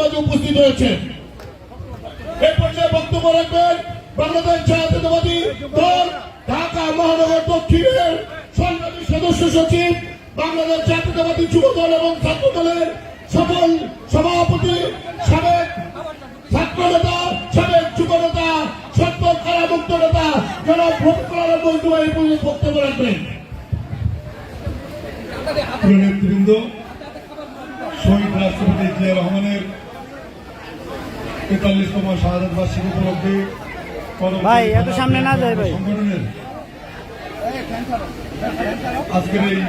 মাঝে উপস্থিত হয়েছে এই পর্যায়ে বক্তব্য রাখবেন বাংলাদেশ জাতীয়তাবাদী দল, ঢাকা মহানগর দক্ষিণের সংগ্রামী সদস্য সচিব, বাংলাদেশ জাতীয়তাবাদী যুব দল এবং ছাত্র দলের সকল সভাপতি, সাবেক ছাত্র নেতা, সাবেক যুব নেতা, সত্য কারামুক্ত নেতা যারা ভোট করার বন্ধু, এই বক্তব্য রাখবেন। নেতৃবৃন্দ, শহীদ রাষ্ট্রপতি জিয়া রহমানের তেতাল্লিশতম শাহাদ বার্ষিকী উপলক্ষে ভাই, এত সামনে না যায় ভাই। সংগঠনের আজকের এই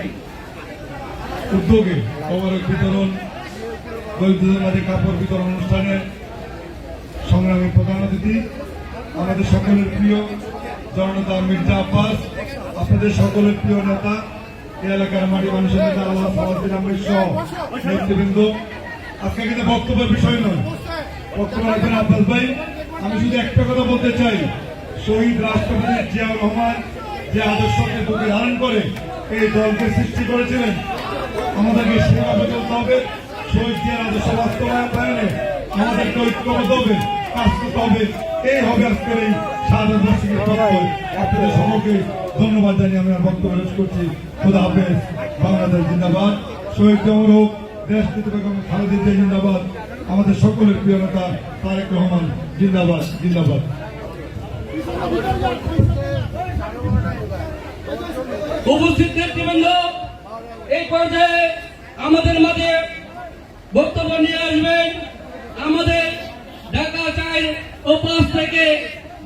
উদ্যোগে খবরের বিতরণ দরিদ্রদের মাঝে কাপড় বিতরণ অনুষ্ঠানে সংগ্রামী প্রধান অতিথি আমাদের সকলের প্রিয় জননেতা মির্জা আব্বাস আপনাদের সকলের প্রিয় নেতা এই এলাকার মাটি মানুষের নেতা আল্লাহ সহ নেতৃবৃন্দ আজকে কিন্তু বক্তব্যের বিষয় নয় বক্তব্য রাখবেন আব্বাস ভাই, আমি শুধু একটা কথা বলতে চাই। শহীদ রাষ্ট্রপতি জিয়াউর রহমান যে আদর্শকে বুকে ধারণ করে এই দলকে সৃষ্টি করেছিলেন, আমাদেরকে সেভাবে চলতে হবে। শহীদ জিয়ার আদর্শ বাস্তবায়নে আমাদেরকে ঐক্যবদ্ধ হবে, কাজ করতে হবে। এই হবে আজকের এই সাধারণ আপনাদের সকলকে ধন্যবাদ জানিয়ে আমি আমার বক্তব্য শেষ করছি। খোদা হাফেজ, বাংলাদেশ জিন্দাবাদ। শহীদ জমর হোক, দেশ বেগম খালেদা জিয়া জিন্দাবাদ। আমাদের সকলের প্রিয় নেতা তারেক রহমান, জিন্দাবাদ জিন্দাবাদ। উপস্থিত নেতৃবৃন্দ, এই পর্যায়ে আমাদের মাঝে বক্তব্য নিয়ে আসবেন আমাদের ঢাকা চাই ও পাঁচ থেকে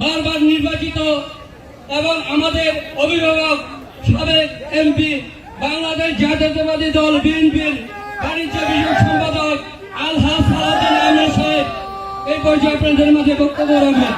বারবার নির্বাচিত এবং আমাদের অভিভাবক সাবেক এমপি বাংলাদেশ জাতীয়তাবাদী দল, বিএনপির বাণিজ্য বিষয়ক সম্পাদক আলহাজ সালাউদ্দিন আহমেদ সাহেব এই পর্যায়ে আপনাদের মাঝে বক্তব্য রাখবেন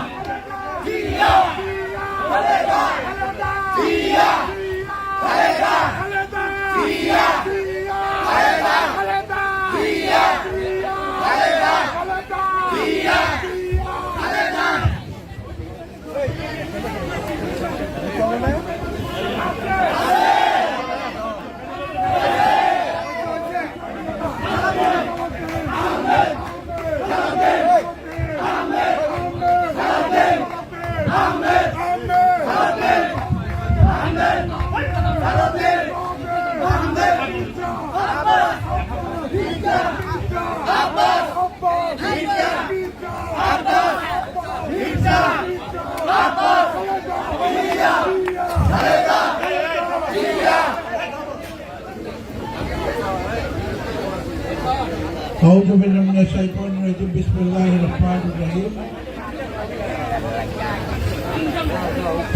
أعوذ بالله من الشيطان الرجيم بسم الله الرحمن الرحيم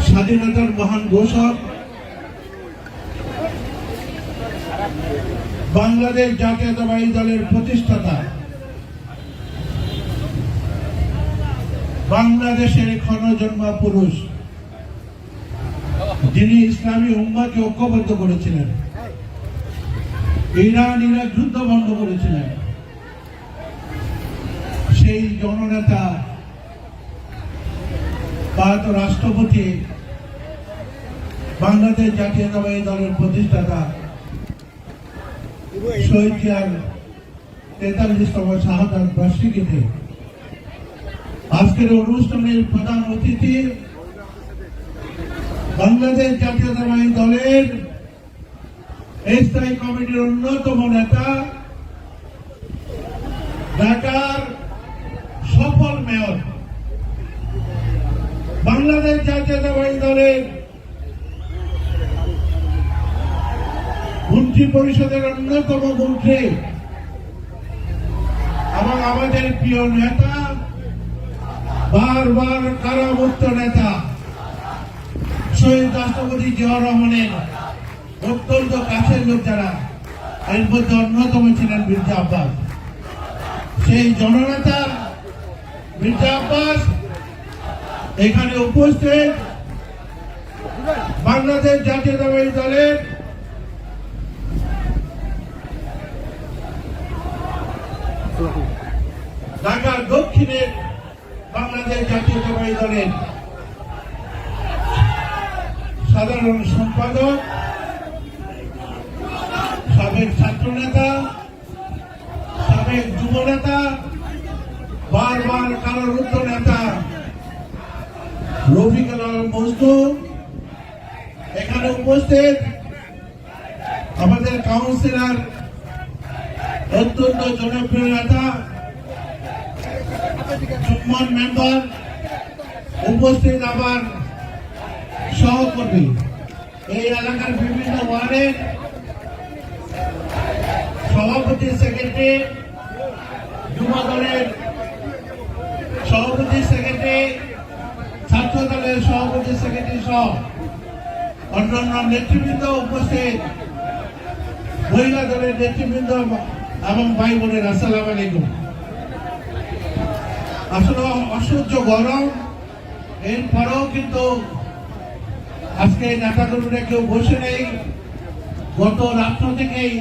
স্বাধীনতার মহান ঘোষক বাংলাদেশ জাতীয়তাবাদী দলের প্রতিষ্ঠাতা। বাংলাদেশের ক্ষণজন্মা পুরুষ। যিনি ইসলামী উম্মাকে ঐক্যবদ্ধ করেছিলেন। ইরান, ইরাক যুদ্ধ বন্ধ করেছিলেন। সেই জননেতা ভারত রাষ্ট্রপতি, বাংলাদেশ জাতীয়তাবাদী দলের প্রতিষ্ঠাতা শহীদ জিয়ার তেতাল্লিশতম শাহাদ বার্ষিকীতে আজকের অনুষ্ঠানের প্রধান অতিথি বাংলাদেশ জাতীয়তাবাদী দলের স্থায়ী কমিটির অন্যতম নেতা ঢাকার সফল মেয়র বাংলাদেশ জাতীয়তাবাদী দলের মন্ত্রী পরিষদের অন্যতম মন্ত্রী। এবং আমাদের প্রিয় নেতা, বারবার কারামুক্ত নেতা, শহীদ রাষ্ট্রপতি জিয়া রহমানের অত্যন্ত কাছের লোক যারা এর মধ্যে অন্যতম ছিলেন মির্জা আব্বাস। সেই জননেতা মির্জা আব্বাস এখানে উপস্থিত। বাংলাদেশ জাতীয়তাবাদী দলের ঢাকার দক্ষিণে বাংলাদেশ জাতীয়তাবাদী দলের সাধারণ সম্পাদক, সাবেক ছাত্র নেতা সাবেক যুব নেতা বারবার কারারুদ্ধ নেতা রফিকুল আলম এখানে উপস্থিত আমাদের কাউন্সিলর, অত্যন্ত জনপ্রিয় নেতা চুম্বন মেম্বার উপস্থিত আবার সহকর্মী। এই এলাকার বিভিন্ন ওয়ার্ডের সভাপতি, সেক্রেটারি, যুব দলের সভাপতি, সেক্রেটারি, ছাত্র দলের সভাপতি, সেক্রেটারি সহ অন্যান্য নেতৃবৃন্দ উপস্থিত, মহিলা দলের নেতৃবৃন্দ এবং ভাই বোনের আসসালাম আলাইকুম। আসলে অসহ্য গরম। এরপরেও কিন্তু আজকে নেতাকর্মীরা কেউ বসে নেই। গত রাত্র থেকেই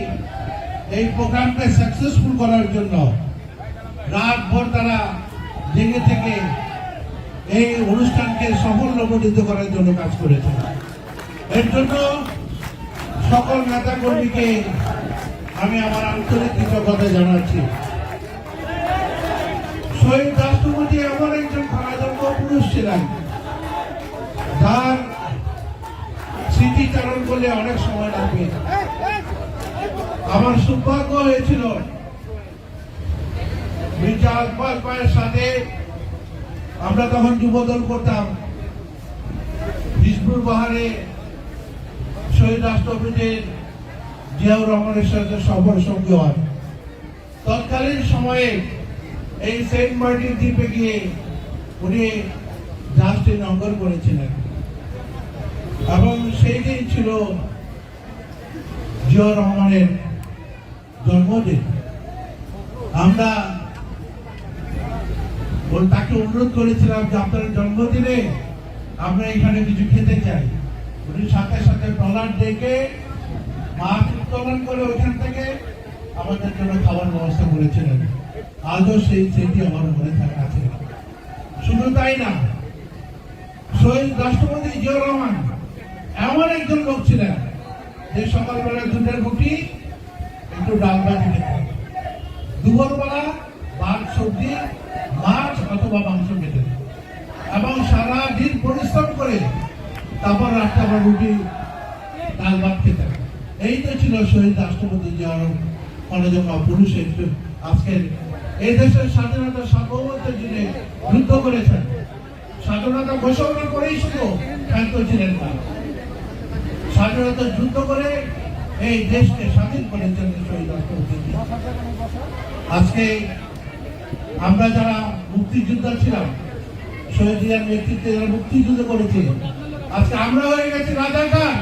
এই প্রোগ্রামকে সাকসেসফুল করার জন্য রাত ভোর তারা জেগে থেকে এই অনুষ্ঠানকে সফলমণ্ডিত করার জন্য কাজ করেছে। এর জন্য সকল নেতা কর্মীকে আমি আমার আন্তরিক কৃতজ্ঞতা জানাচ্ছি। শহীদ রাষ্ট্রপতি এমন একজন খরাজন্ম পুরুষ ছিলেন। যার স্মৃতিচারণ করলে অনেক সময় লাগবে আমার সৌভাগ্য হয়েছিল মির্জা আকবর ভাইয়ের সাথে আমরা তখন যুবদল করতাম। হিজবুর বাহারে শহীদ রাষ্ট্রপতির জিয়াউর রহমানের সাথে সফর সঙ্গী হয় তৎকালীন সময়ে এই সেন্ট মার্টিন দ্বীপে গিয়ে উনি জাহাজটি নঙ্গর করেছিলেন। এবং সেই দিন ছিল জিয়াউর রহমানের জন্মদিন। আমরা তাকে অনুরোধ করেছিলাম যে আপনার জন্মদিনে আমরা এখানে কিছু খেতে চাই। উনি সাথে সাথে ট্রলার ডেকে মাছ উত্তোলন করে ওইখান থেকে আমাদের জন্য খাবার ব্যবস্থা করেছিলেন। আজও সেই স্মৃতি আমার মনে থাকা আছে শুধু তাই না, শহীদ রাষ্ট্রপতি জিয়াউর রহমান এমন একজন লোক ছিলেন যে সকালবেলা দুধের রুটি একটু ডাল ভাজি খেতেন দুপুরবেলা ভাত, সবজি, মাছ অথবা মাংস খেতেন এবং সারা দিন পরিশ্রম করে তারপর রাতটা আবার রুটি, ডাল ভাত খেতেন এই তো ছিল শহীদ রাষ্ট্রপতি জিয়াউর অন্যজন পুরুষের আজকের এই দেশের স্বাধীনতা সার্বভৌমত্বের জন্য যুদ্ধ করেছেন। স্বাধীনতা ঘোষণা করেই শুধু খ্যাত ছিলেন না। স্বাধীনতা যুদ্ধ করে এই দেশকে স্বাধীন করেছেন আজকে আমরা যারা মুক্তিযোদ্ধা ছিলাম, শহীদ জিয়ার নেতৃত্বে যারা মুক্তিযুদ্ধ করেছি, আজকে আমরা হয়ে গেছি রাজাকার।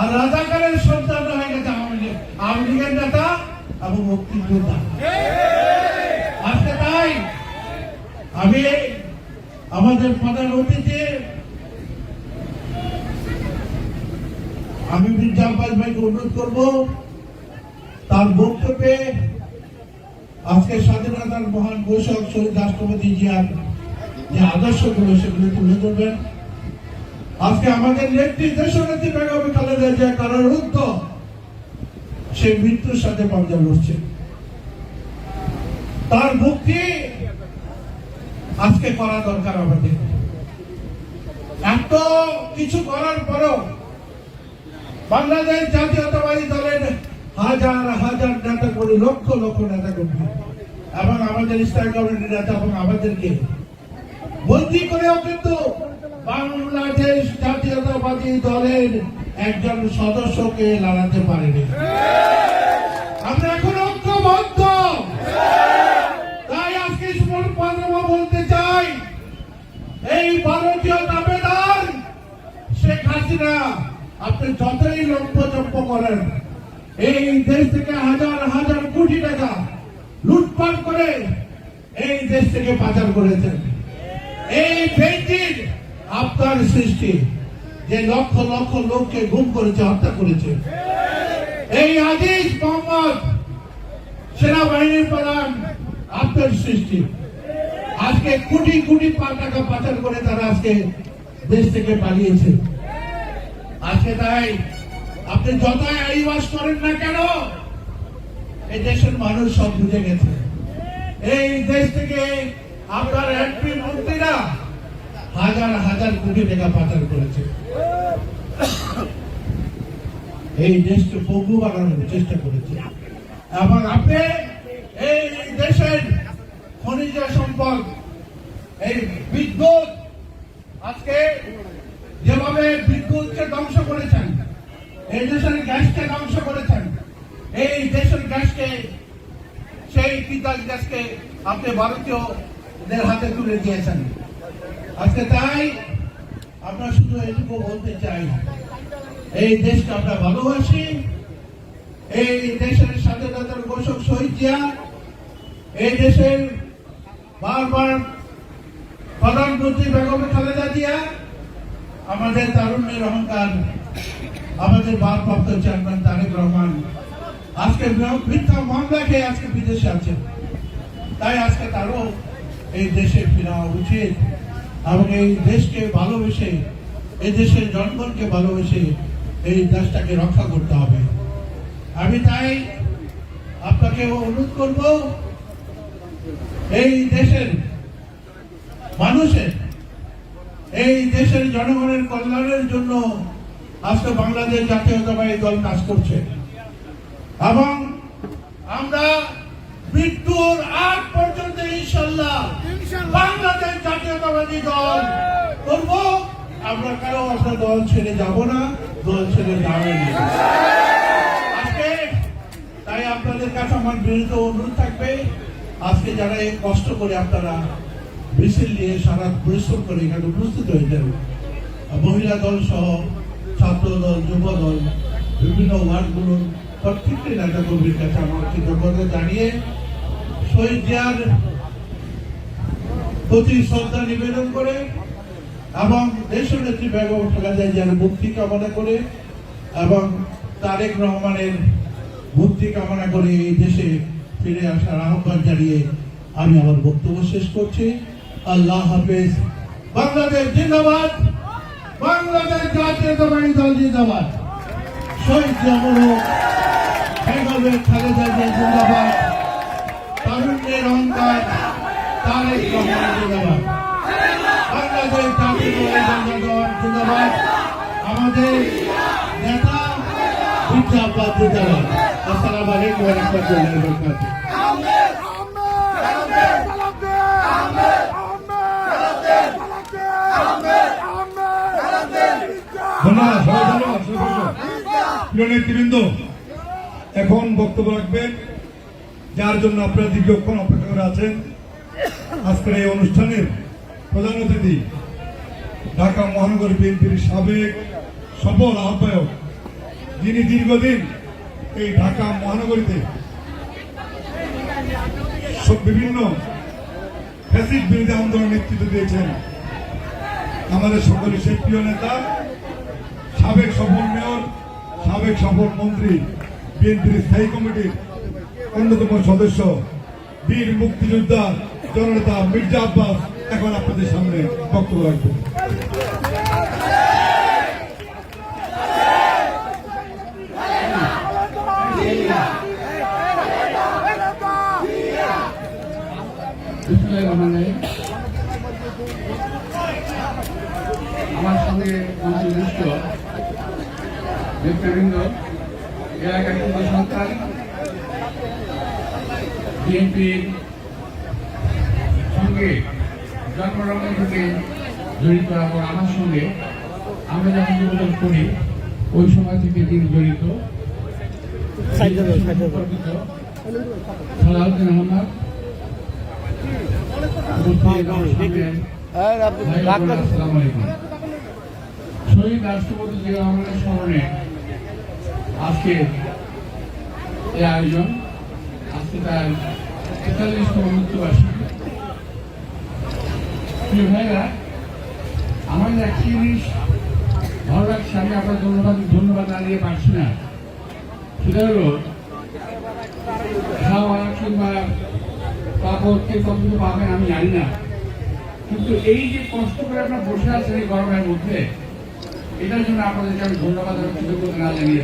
আর রাজাকারের সন্তান হয়ে গেছে আওয়ামী লীগ আওয়ামী লীগের নেতা এবং মুক্তিযোদ্ধা। আজকে তাই আমি আমাদের প্রধান অতিথি, আমি মির্জা ভাইকে অনুরোধ করব, তার বক্তব্যে আজকে স্বাধীনতার মহান ঘোষক শহীদ রাষ্ট্রপতি জিয়ার যে আদর্শগুলো সেগুলো তুলে ধরবেন। আজকে আমাদের নেত্রী দেশনেত্রী বেগম খালেদা জিয়া কারারুদ্ধ সে মৃত্যুর সাথে পাঞ্জা লড়ছে তার মুক্তি আজকে করা দরকার আমাদের। এত কিছু করার পরও বাংলাদেশ জাতীয়তাবাদী দলের হাজার হাজার নেতা করি লক্ষ লক্ষ নেতা করি এবং আমাদের স্থায়ী কমিটির নেতা এবং আমাদেরকে বন্দি করেও কিন্তু বাংলাদেশ জাতীয়তাবাদী দলের একজন সদস্যকে লড়াতে পারেনি আমরা এখন ঐক্যবদ্ধ তাই আজকে সুমন পান্ডবা বলতে চাই এই ভারতীয় দাবেদার শেখ হাসিনা আপনি যতই লম্পচম্প করেন, এই দেশ থেকে হাজার হাজার কোটি টাকা লুটপাট করে এই দেশ থেকে পাচার করেছেন। এই বেঞ্জির আপনার সৃষ্টি, যে লক্ষ লক্ষ লোককে গুম করেছে, হত্যা করেছে। এই আজিজ মোহাম্মদ সেনাবাহিনীর প্রধান আপনার সৃষ্টি। আজকে কোটি কোটি টাকা পাচার করে তারা আজকে দেশ থেকে পালিয়েছে। আজকে তাই আপনি যতই আইবাস করেন না কেন, এই দেশের মানুষ সব বুঝে গেছে। এই দেশ থেকে আপনার এমপি মন্ত্রীরা হাজার হাজার কোটি টাকা পাচার করেছে। এই দেশকে পঙ্গু বানানোর চেষ্টা করেছে। এবং আপনি এই দেশের খনিজ সম্পদ, এই বিদ্যুৎ, আজকে যেভাবে বিদ্যুৎকে ধ্বংস করেছেন, এই দেশের গ্যাসকে ধ্বংস করেছেন, এই দেশের গ্যাসকে, সেই তিতাস গ্যাসকে আপনি ভারতীয়দের হাতে তুলে দিয়েছেন। আজকে তাই আমরা শুধু এটুকু বলতে চাই, এই দেশকে আমরা ভালোবাসি, এই দেশের স্বাধীনতার ঘোষক শহীদ জিয়া, এই দেশের বারবার প্রধানমন্ত্রী বেগম খালেদা জিয়া আমাদের তারুণ্যের অহংকার, আমাদের ভারপ্রাপ্ত চেয়ারম্যান তারেক রহমান, আজকে মিথ্যা মামলা খেয়ে আজকে বিদেশে আছেন তাই আজকে তারও এই দেশে ফেরা উচিত এবং এই দেশকে ভালোবেসে, এই দেশের জনগণকে ভালোবেসে এই দেশটাকে রক্ষা করতে হবে। আমি তাই আপনাকে অনুরোধ করব, এই দেশের মানুষের এই দেশের জনগণের কল্যাণের জন্য আজকে বাংলাদেশ জাতীয়তাবাদী দল কাজ করছে। এবং আমরা মৃত্যুর আগ পর্যন্ত ইনশাল্লাহ বাংলাদেশ জাতীয়তাবাদী দল করব। আমরা কারও আমরা দল ছেড়ে যাব না দল ছেড়ে যাবেন না। আজকে তাই আপনাদের কাছে আমার বিরুদ্ধে অনুরোধ থাকবে। আজকে যারা এই কষ্ট করে আপনারা মিছিল নিয়ে সারা পরিশ্রম করে এখানে উপস্থিত হয়েছেন। মহিলা দল সহ ছাত্র দল, যুব দল, বিভিন্ন ওয়ার্ডগুলোর প্রত্যেকটি নেতা কর্মীর কাছে আমার কৃতজ্ঞতা জানিয়ে শহীদ জিয়ার প্রতি শ্রদ্ধা নিবেদন করে এবং দেশনেত্রী বেগম খালেদা জিয়ার মুক্তি কামনা করে এবং তারেক রহমানের মুক্তি কামনা করে এই দেশে ফিরে আসার আহ্বান জানিয়ে আমি আমার বক্তব্য শেষ করছি। আল্লাহ হাফেজ। বাংলাদেশ জিন্দাবাদ। বাংলাদেশ জাতীয়তাবাদী দল জিন্দাবাদ। শহীদ জামল বেগমের খালেদা জিয়া জিন্দাবাদ। তারুণ্যের অহংকার, তারেক রহমান জিন্দাবাদ। বাংলাদেশ জাতীয়তাবাদী দল জিন্দাবাদ। আমাদের নেতা, বিদ্যা আব্বাস জিন্দাবাদ। আসসালামু আলাইকুম ওয়া রাহমাতুল্লাহি ওয়া বারাকাতুহু ধন্যবাদ সবাই ধন্যবাদ সবাই ধন্যবাদ। নেতৃবৃন্দ, এখন বক্তব্য রাখবেন। যার জন্য আপনারা দীর্ঘক্ষণ অপেক্ষা করে আছেন। আজকের এই অনুষ্ঠানের প্রধান অতিথি ঢাকা মহানগর বিএনপির সাবেক সফল আহ্বায়ক, যিনি দীর্ঘদিন এই ঢাকা মহানগরীতে বিভিন্ন ফ্যাসিড বিরোধী আন্দোলন নেতৃত্ব দিয়েছেন। আমাদের সকলের সেই প্রিয় নেতা, সাবেক সফল মেয়র সাবেক সফল মন্ত্রী, বিএনপির স্থায়ী কমিটির অন্যতম সদস্য, বীর মুক্তিযোদ্ধা জননেতা মির্জা আব্বাস এখন আপনাদের সামনে বক্তব্য রাখবেন বিসমুল্লাহির রহমানির রহিম। আমার সঙ্গে সংশ্লিষ্ট নেতৃবৃন্দ এলাকার যুব সন্তান বিএনপির সঙ্গে জন্মলগ্ন থেকে জড়িত এবং আমার সঙ্গে আমরা যখন যোগাযোগ করি ওই সময় থেকে তিনি জড়িত। সালাউদ্দিন আহমদ শহীদ রাষ্ট্রপতি জিয়া রহমানের স্মরণে আজকে এই আয়োজন, আজকে তার তেতাল্লিশতম মৃত্যুবার্ষিকী। ভাইরা আমাদের একটি জিনিস ভালো লাগছে, আমি আপনার ধন্যবাদ ধন্যবাদ দিয়ে পারছি না। সেটা হলো, খাওয়া কিংবা কাপড় কে কতটুকু পাবেন আমি জানি না। কিন্তু এই যে কষ্ট করে আপনার বসে আছেন এই গরমের মধ্যে এটার জন্য আপনাদেরকে আমি ধন্যবাদ এবং কৃতজ্ঞতা জানিয়ে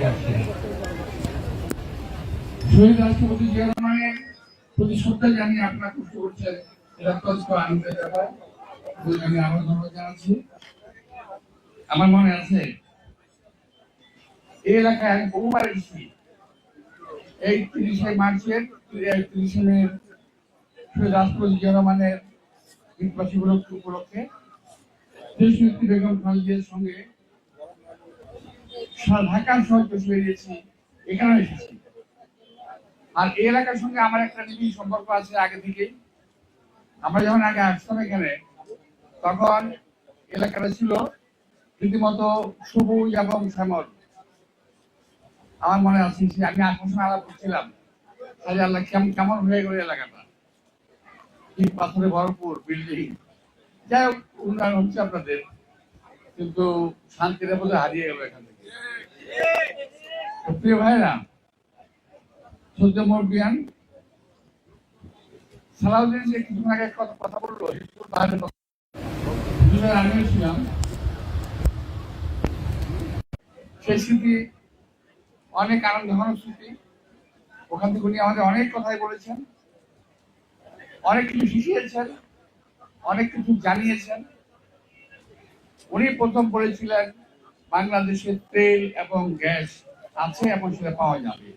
শহীদ রাষ্ট্রপতি জিয়া রহমানের প্রতি শ্রদ্ধা জানিয়ে আপনারা কষ্ট করছেন, এটা অত্যন্ত আনন্দের ব্যাপার আমি ধন্যবাদ জানাচ্ছি। আমার মনে আছে, এই এলাকায় আমি বহুবার এসেছি। এই তিরিশে মার্চের তিরিশে মে শহীদ রাষ্ট্রপতি জিয়া রহমানের উপলক্ষে দেশনেত্রী বেগম সঙ্গে ঢাকার শহর পেশে বেরিয়েছি এখানে এসেছি আর এই এলাকার সঙ্গে আমার একটা নিবিড় সম্পর্ক আছে আগে থেকেই। আমরা যখন আগে আসতাম এখানে, তখন এলাকাটা ছিল রীতিমতো সবুজ এবং শ্যামল। আমার মনে আছে আমি আকর্ষণ আলাপ করছিলাম আজ আল্লাহ কেমন কেমন হয়ে গেল এলাকাটা? ইট, পাথরে ভরপুর বিল্ডিং। যাই হোক, উন্নয়ন হচ্ছে আপনাদের, কিন্তু শান্তিটা বোধহয় হারিয়ে গেল এখান প্রিয় ভাইরা সদ্য মরবিয়ান সালাউদ্দিন যে কিছুক্ষণ আগে কথা বলল আমিও ছিলাম সেই স্মৃতি, অনেক আনন্দ স্মৃতি। ওখান থেকে উনি আমাদের অনেক কথাই বলেছেন। অনেক কিছু শিখিয়েছেন, অনেক কিছু জানিয়েছেন। উনি প্রথম বলেছিলেন বাংলাদেশে তেল এবং গ্যাস আছে এবং সেটা পাওয়া যাবে।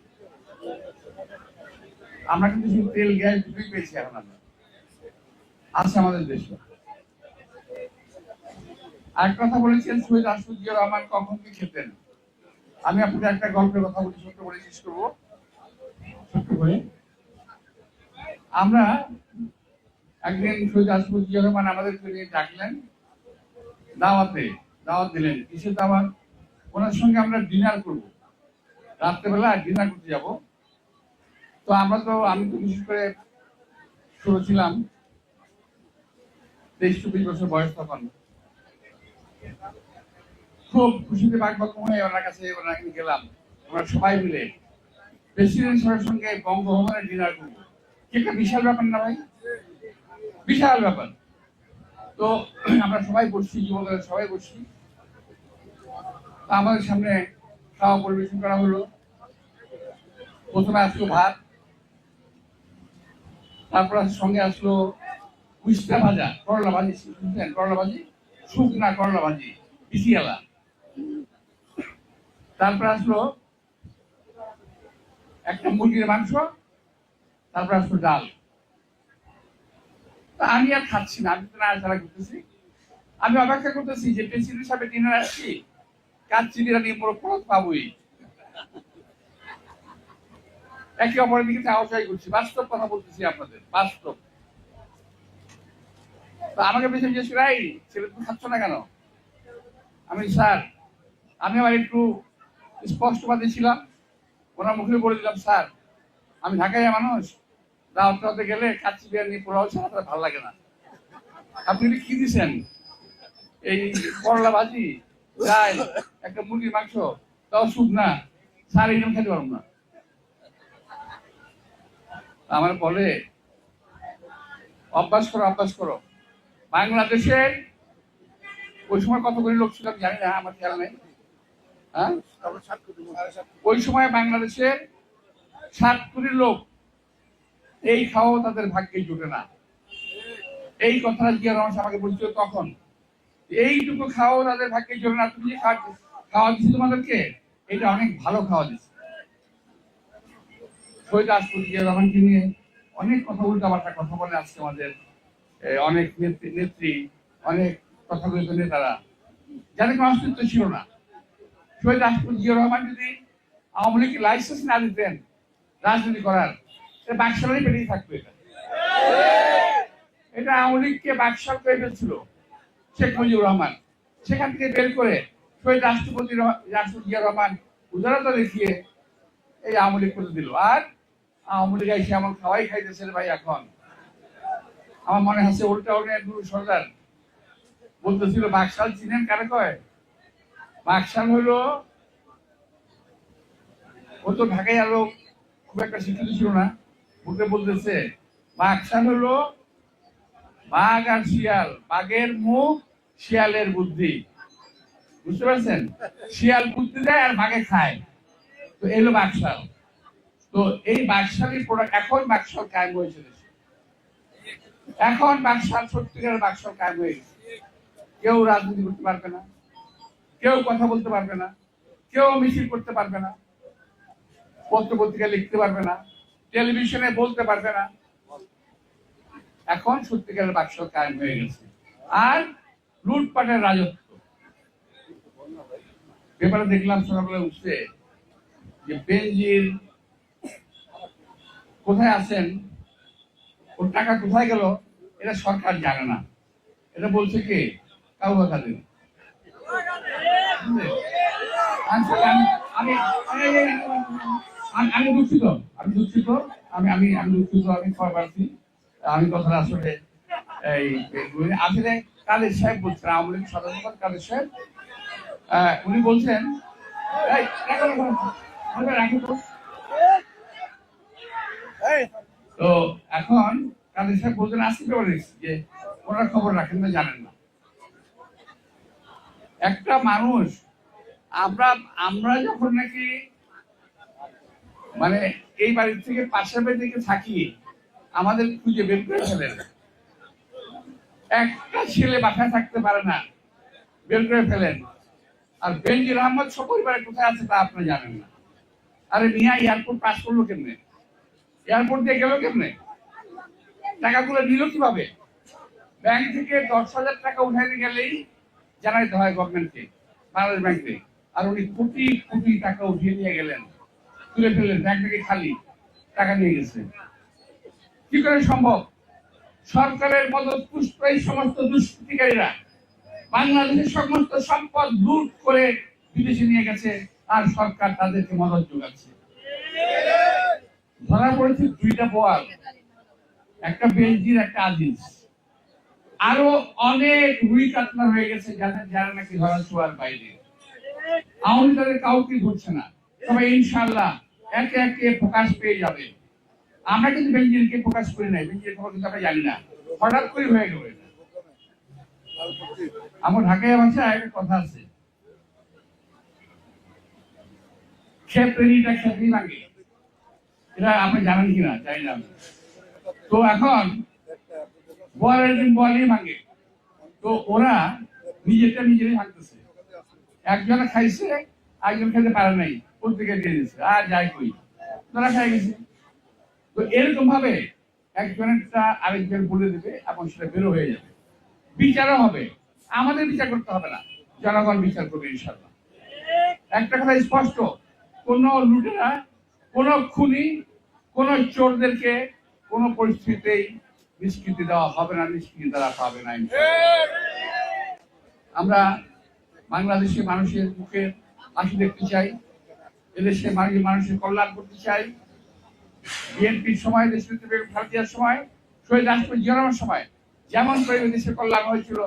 আমরা কিন্তু শুধু তেল, গ্যাস দুটোই পেয়েছি এখন আমরা। আছে আমাদের দেশে। আর কথা বলেছেন রাষ্ট্রপতি জিয়া রহমান কখন কি খেতেন? আমি আপনাকে একটা গল্পের কথা বলি, ছোট্ট করে শেষ করব। করে। আমরা একদিন রাষ্ট্রপতি জিয়া রহমান আমাদেরকে নিয়ে ডাকলেন দাওয়াতে। দাওয়াত দিলেন। কিসের দাওয়াত ওনার সঙ্গে আমরা ডিনার করব। রাত্রেবেলা ডিনার করতে যাব। তো আমরা তো, আমি তো বিশেষ করে ছোট ছিলাম। তেইশ চব্বিশ বছর বয়স তখন। খুব খুশিতে বাগবাগ হয়ে ওনার কাছে, ওনার গেলাম। আমরা সবাই মিলে প্রেসিডেন্ট সাহেবের সঙ্গে বঙ্গভবনে ডিনার করব। একটা বিশাল ব্যাপার না ভাই? বিশাল ব্যাপার। তো আমরা সবাই বসছি যুবকরা সবাই বসছি। আমাদের সামনে খাওয়া পরিবেশন করা হলো। প্রথমে আসলো ভাত, তারপর সঙ্গে আসলো উস্তা ভাজা, করলা ভাজি, বুঝলেন? করলা ভাজি, শুকনা করলা ভাজি পিসিয়ালা তারপর আসলো একটা মুরগির মাংস, তারপর আসলো ডাল। আমি আর খাচ্ছি না, আমি তো নাড়াচাড়া করতেছি আমি অপেক্ষা করতেছি যে প্রেসিডেন্ট সাহেবের ডিনার আসছি বিরিয়ানি মোড় পড়ত পাবোই? একে অপরের দিকে করছি। বাস্তব কথা বলতেছি আপনাদের বাস্তব। তো আমাকে বেশি জিজ্ঞেস করে "এই, ছেলে তুমি খাচ্ছ না কেন? আমি স্যার আমি একটু স্পষ্টবাদী ছিলাম। ওনার মুখে বলে দিলাম স্যার আমি ঢাকায় মানুষ। দাওয়াত টাওয়াতে গেলে কাচ্চি বিরিয়ানি পোলাও ছাড়া ভালো লাগে না। আপনি কি দিছেন? এই করলা ভাজি? একটা মুরগির মাংস, তাও সুপ না। স্যার এইরকম খেতে না। আমার বলে, অভ্যাস করো অভ্যাস করো। বাংলাদেশের ওই সময় কত করে লোক ছিল জানি না, আমার খেয়াল নেই। হ্যাঁ? ওই সময় বাংলাদেশের সাত কোটি লোক, এই খাওয়াও তাদের ভাগ্যে জুটে না। এই কথাটা জিয়া রহমান আমাকে বলছিল তখন। এইটুকু খাওয়াও তাদের ভাগ্যে জুটে না, তুমি খাওয়া খাওয়া দিচ্ছি তোমাদেরকে। এটা অনেক ভালো খাওয়া দিচ্ছে শহীদ নিয়ে অনেক কথা, উল্টাপাল্টা কথা বলে আমাদের অনেক নেত্রী নেত্রী, অনেক নেতারা যাদের কোনো অস্তিত্ব ছিল না। শহীদ রাষ্ট্রপতি জিয়া রহমান যদি আওয়ামী লীগকে লাইসেন্স না দিতেন রাজনীতি করার এটা বাকশালেই পেটেই থাকতো এটা। এটা আওয়ামী লীগকে বাকশাল করে ফেলছিল। শেখ মুজিবুর রহমান। সেখান থেকে বের করে শহীদ রাষ্ট্রপতি রাষ্ট্রপতি রহমান উদারতা দেখিয়ে এই আওয়ামী লীগ করে দিল। আর আওয়ামী লীগ এসে আমার খাওয়াই খাইতেছে ভাই এখন। আমার মনে হচ্ছে উল্টা উল্টা গুরু সর্দার। বলতেছিল, বাকশাল চিনেন কারে কয়? বাকশাল হলো ও তো ঢাকায় আরও খুব একটা শিক্ষিত ছিল না। ওকে বলতেছে, বাকশাল হলো বাঘ আর শিয়াল, বাঘের মুখ, শিয়ালের বুদ্ধি। বুঝতে পারছেন? শিয়াল বুদ্ধি দেয় আর বাঘে খায়। তো এলো বাকশাল তো এই বাকশালী প্রোডাক্ট, এখন বাকশাল কায়েম হয়েছে দেশে। এখন বাকশাল সত্যিকারের বাকশাল কায়েম হয়ে গেছে। কেউ রাজনীতি করতে পারবে না। কেউ কথা বলতে পারবে না। কেউ মিছিল করতে পারবে না। পত্র পত্রিকা লিখতে পারবে না। টেলিভিশনে বলতে পারবে না। এখন সত্যিকারের বাক্স কায়েম হয়ে গেছে। আর লুটপাটের রাজত্ব। পেপারে দেখলাম সকালবেলা উঠছে যে বেনজির কোথায় আছেন, ওর টাকা কোথায় গেল, এটা সরকার জানে না। এটা বলছে কে? কাউবা খাদিম আসলে আমি আমি দুঃখিত। আমি দুঃখিত। আমি আমি আমি দুঃখিত। আমি পাচ্ছি আমি কথাটা আসলে এই আসলে কাদের সাহেব বলছেন? আওয়ামী লীগ সাধারণ কাদের সাহেব? উনি বলছেন তো। এখন কাদের সাহেব বলছেন আসতে পারে যে ওনারা খবর রাখেন না জানেন না। একটা মানুষ আমরা আমরা যখন নাকি মানে এই বাড়ির থেকে পাশের বাড়ি থেকে থাকি আমাদের খুঁজে বের করে ফেলেন। একটা ছেলে বাসায় থাকতে পারে না, বের করে ফেলেন। আর বেনজির আহমদ সপরিবারে কোথায় আছে তা আপনি জানেন না। আরে মিয়া, এয়ারপোর্ট পাস করল কেমনে? এয়ারপোর্ট দিয়ে গেল কেমনে? টাকাগুলো নিল কীভাবে? ব্যাংক থেকে দশ হাজার টাকা উঠাইতে গেলেই জানাইতে হয় গভর্নমেন্টকে, বাংলাদেশ ব্যাংকে। আর উনি কোটি কোটি টাকা উঠিয়ে নিয়ে গেলেন। তুলে ফেললেন, ব্যাংক থেকে খালি টাকা নিয়ে গেছে। কি করে সম্ভব? সরকারের মদত পুষ্ট এই সমস্ত দুষ্কৃতিকারীরা বাংলাদেশের সমস্ত সম্পদ লুট করে বিদেশে নিয়ে গেছে, আর সরকার তাদেরকে মদত যোগাচ্ছে। ধরা পড়েছে দুইটা বোয়াল, একটা বেলজির, একটা আজিজ। আরও অনেক রুই কাতলা হয়ে গেছে যাদের যারা নাকি ধরা ছোঁয়ার বাইরে। আওয়ামী তাদের কাউকে ধরছে না। তবে ইনশাল্লাহ একে একে প্রকাশ পেয়ে যাবে। আমরা কিন্তু বেঞ্জিনকে প্রকাশ করি নাই। বেঞ্জিনের খবর কিন্তু আমরা জানি না। হঠাৎ করে হয়ে গেল। আমার ঢাকায় ভাষায় একটা কথা আছে। লাগে এটা আপনি জানেন কিনা? জানি না তো এখন বলের দিন তো ওরা নিজেরটা নিজেরই ভাঙতেছে। একজনে খাইছে একজন খেতে পারে নাই। প্রত্যেকে দিয়ে দিচ্ছে আর যাই কই তোরা খাই গেছে। তো এরকম ভাবে একজনেরটা আরেকজন বলে দেবে এবং সেটা বেরো হয়ে যাবে। বিচারও হবে। আমাদের বিচার করতে হবে না। জনগণ বিচার করবে ইনশাল্লাহ একটা কথা স্পষ্ট। কোন লুটেরা, কোন খুনি, কোন চোরদেরকে কোন পরিস্থিতিতেই নিষ্কৃতি দেওয়া হবে না, নিষ্কৃতি তারা পাবে না আমরা বাংলাদেশের মানুষের মুখে হাসি দেখতে চাই। এদেশের মানুষের মানুষের কল্যাণ করতে চাই। বিএনপির সময়, দেশ ভারতীয় সময়, শহীদ রাষ্ট্রপতি জিয়ারমের সময়, যেমন করে দেশের কল্যাণ হয়েছিল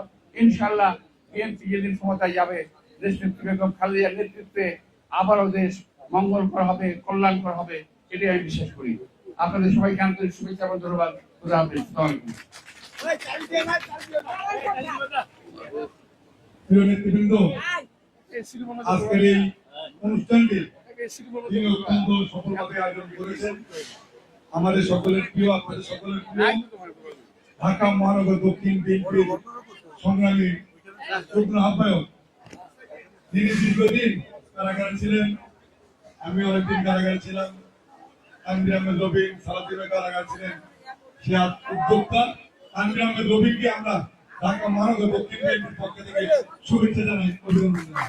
ইনশাল্লাহ বিএনপি যেদিন ক্ষমতায় যাবে, দেশ নেত্রী বেগম খালেদার নেতৃত্বে আবারও দেশ মঙ্গল করা হবে কল্যাণ করা হবে, এটাই আমি বিশ্বাস করি। আপনাদের সবাইকে আন্তরিক শুভেচ্ছা এবং ধন্যবাদ। খুদা হাফেজ। প্রিয় নেতৃবৃন্দ, আজকের এই অনুষ্ঠানটি আমাদের সকলের প্রিয় আপনাদের সকলের প্রিয়। ঢাকা মহানগর দক্ষিণ বিএনপির সংগ্রামী আহ্বায়ক। তিনি দীর্ঘদিন কারাগারে ছিলেন। আমি অনেকদিন কারাগারে ছিলাম। আনবির আহমেদ রবিন সালাদিন কারাগার ছিলেন। সে আজ উদ্যোক্তা। আনবির আহমেদ রবিনকে আমরা ঢাকা মহানগর দক্ষিণ বিএনপির পক্ষ থেকে শুভেচ্ছা জানাই অভিনন্দন জানাই।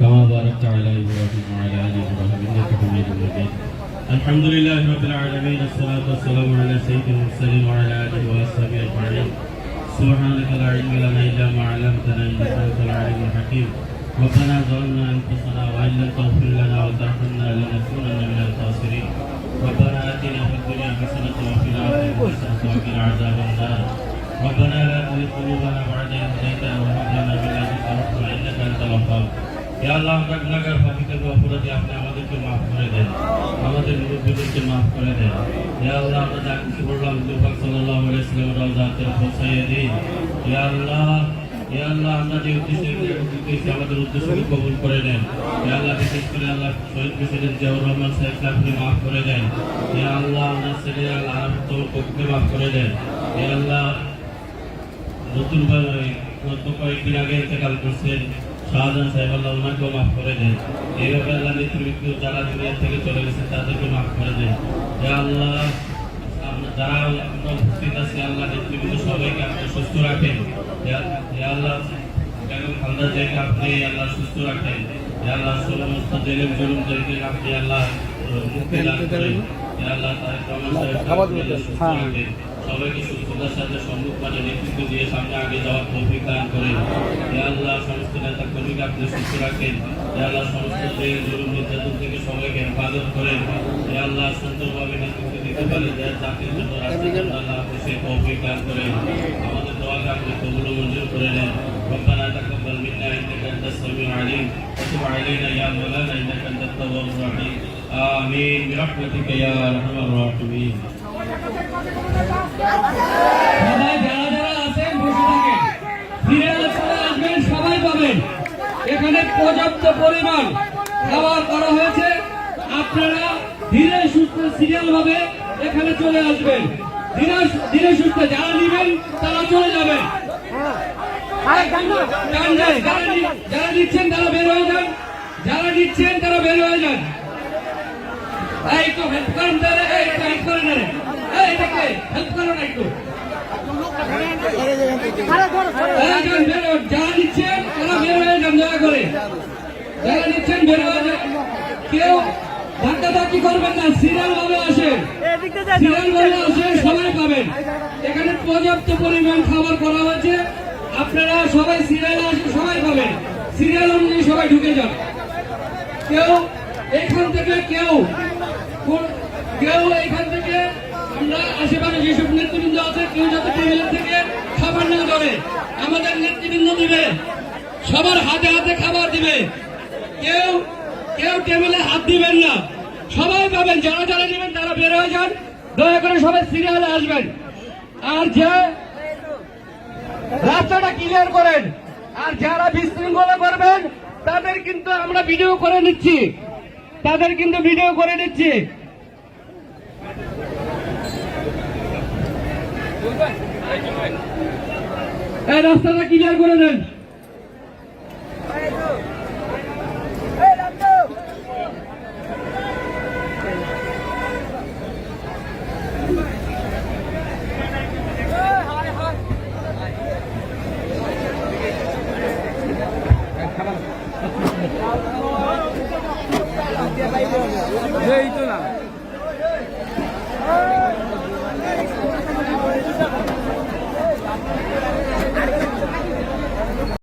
كما باركت على إبراهيم وعلى آل إبراهيم إنك حميد مجيد. الحمد لله رب العالمين الصلاة والسلام على سيد المرسلين وعلى آله وأصحابه أجمعين. سبحانك لا علم لنا إلا ما علمتنا إنك أنت العليم الحكيم. ربنا ظلمنا أنفسنا وإن لم تغفر لنا وترحمنا لنكونن من الخاسرين. ربنا آتنا في الدنيا حسنة وفي الآخرة حسنة وقنا عذاب النار. ربنا لا تزغ قلوبنا بعد إذ هديتنا وهب لنا من لدنك رحمة إنك أنت الوهاب. ইয়া আল্লাহ আমরা গুনাহগার পাপীদের অপরাধী আপনি আমাদেরকে মাফ করে দেন। আমাদের মুরব্বীদেরকে মাফ করে দেন। ইয়া আল্লাহ, আমরা যা কিছু বললাম দুফাক সাল্লাল্লাহু আলাইহি রাজাতে পৌঁছাইয়ে দিন। ইয়া আল্লাহ ইয়া আল্লাহ, আমরা যে উদ্দেশ্যে একত্রিত আমাদের উদ্দেশ্যকে কবুল করে নেন। ইয়া আল্লাহ, বিশেষ করে আল্লাহ শহীদ প্রেসিডেন্ট জিয়াউর রহমান সাহেবকে আপনি মাফ করে দেন। ইয়া আল্লাহ, আমরা ছেলে আল্লাহ তোর পক্ষে মাফ করে দেন। ইয়া আল্লাহ, নতুন কয়েকদিন আগে ইন্তেকাল করছেন। শাহজাহান সাহেব আল্লাহ ওনাকেও মাফ করে দেন। এইভাবে আল্লাহ নেতৃত্ব যারা দুনিয়া থেকে চলে গেছে তাদেরকে মাফ করে দেন। আল্লাহ যারা আমরা উপস্থিত আছি আল্লাহ নেতৃত্ব সবাইকে আপনি সুস্থ রাখেন। আল্লাহ খালদা জিয়াকে আপনি আল্লাহ সুস্থ রাখেন। আল্লাহ সমস্ত জুলুমদেরকে আপনি আল্লাহ মুক্তি দান করেন। আল্লাহ তারেক রহমান সাহেবকে সুস্থ রাখেন। সবাইকে সুস্থতার সাথে সম্মুখ মানে নেতৃত্ব দিয়ে সামনে আগে যাওয়ার তৌফিক দান করেন ইয়া আল্লাহ সমস্ত নেতা কর্মীকে আপনি সুস্থ রাখেন ইয়া আল্লাহ সমস্ত জেল জুলুম নির্যাতন থেকে সবাইকে হেফাজত করেন ইয়া আল্লাহ সুন্দরভাবে নেতৃত্ব দিতে পারে যে জাতির জন্য রাষ্ট্রের জন্য আল্লাহ আপনি সেই তৌফিক দান করেন আমাদের দোয়াকে আপনি কবুল ও মঞ্জুর করে নেন ربنا تقبل منا انك انت السميع العليم وتب علينا يا مولانا انك انت التواب الرحيم امين برحمتك يا ارحم الراحمين সবাই যারা যারা আছেন বসে থাকেন সিরিয়ালে আসবেন সবাই পাবেন। এখানে পর্যাপ্ত পরিমাণ খাবার করা হয়েছে। আপনারা ধীরে সুস্থ সিরিয়াল ভাবে এখানে চলে আসবেন। ধীরে ধীরে সুস্থ যারা নেবেন তারা চলে যাবেন। যারা নিচ্ছেন তারা বের হয়ে যান। যারা নিচ্ছেন তারা বের হয়ে যান। এই একটু হেল্প করেন তারা এই একটু হেল্প করেন এটাকে হেল্প করো না একটু। যারা নিচ্ছেন, তারা বের হয়ে করে। যারা নিচ্ছেন, বের হয়ে যান। কেউ না, সিরিয়াল ভাবে আসেন সিরিয়াল ভাবে আসেন সবাই পাবেন। এখানে পর্যাপ্ত পরিমাণ খাবার করা হয়েছে। আপনারা সবাই সিরিয়ালে আসেন সবাই পাবেন। সিরিয়াল অনুযায়ী সবাই ঢুকে যান। কেউ এখান থেকে, কেউ কেউ এখান থেকে আমরা আশেপাশে যেসব নেতৃবৃন্দ আছে, কেউ যাতে টেবিলের থেকে খাবার না ধরে, আমাদের নেতৃবৃন্দ দিবে। সবার হাতে হাতে খাবার দিবে। কেউ কেউ টেবিলে হাত দিবেন না। সবাই পাবেন, যারা যারা নেবেন তারা বের হয়ে যান। দয়া করে সবাই সিরিয়ালে আসবেন। আর যে রাস্তাটা ক্লিয়ার করেন, আর যারা বিশৃঙ্খলা করবেন, তাদের কিন্তু আমরা ভিডিও করে নিচ্ছি। তাদের কিন্তু ভিডিও করে নিচ্ছি। এই রাস্তাটা ক্লিয়ার করে দেন।